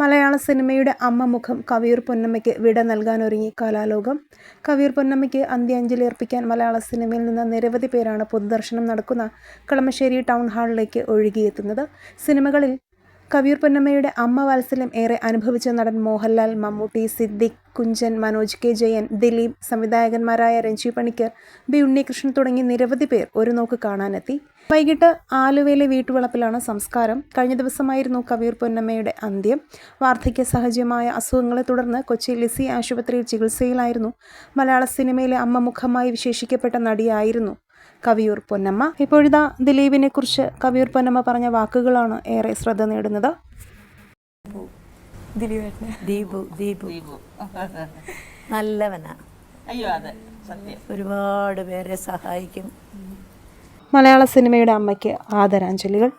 മലയാള സിനിമയുടെ അമ്മ മുഖം കവിയൂർ പൊന്നമ്മയ്ക്ക് വിട നൽകാനൊരുങ്ങി കലാലോകം. കവിയൂർ പൊന്നമ്മയ്ക്ക് അന്ത്യാഞ്ജലി അർപ്പിക്കാൻ മലയാള സിനിമയിൽ നിന്ന് നിരവധി പേരാണ് പൊതുദർശനം നടക്കുന്ന കളമശ്ശേരി ടൗൺ ഹാളിലേക്ക് ഒഴുകിയെത്തുന്നത്. സിനിമകളിൽ കവിയൂർ പൊന്നമ്മയുടെ അമ്മ വാത്സല്യം ഏറെ അനുഭവിച്ച നടൻ മോഹൻലാൽ മമ്മൂട്ടി സിദ്ദിഖ് കുഞ്ചൻ മനോജ് കെ. ജയൻ ദിലീപ് സംവിധായകന്മാരായ രഞ്ജി പണിക്കർ ബി. ഉണ്ണികൃഷ്ണൻ തുടങ്ങി നിരവധി പേർ ഒരു നോക്ക് കാണാനെത്തി. വൈകിട്ട് ആലുവയിലെ വീട്ടുവളപ്പിലാണ് സംസ്കാരം. കഴിഞ്ഞ ദിവസമായിരുന്നു കവിയൂർ പൊന്നമ്മയുടെ അന്ത്യം. വാർദ്ധക്യ സഹജമായ അസുഖങ്ങളെ തുടർന്ന് കൊച്ചി ലിസി ആശുപത്രിയിൽ ചികിത്സയിലായിരുന്നു. മലയാള സിനിമയിലെ അമ്മ മുഖമായി വിശേഷിക്കപ്പെട്ട നടിയായിരുന്നു. കവിയൂർ പൊന്നമ്മ. ഇപ്പോഴിതാ ദിലീപിനെ കുറിച്ച് കവിയൂർ പൊന്നമ്മ പറഞ്ഞ വാക്കുകളാണ് ഏറെ ശ്രദ്ധ നേടുന്നത്. ദിലീപേട്ടന്. ദീപു. ദീപു. നല്ലവനാ. അയ്യോ അതെ. സത്യം. ഒരുപാട് പേരെ സഹായിക്കും. മലയാള സിനിമയുടെ അമ്മയ്ക്ക് ആദരാഞ്ജലികൾ.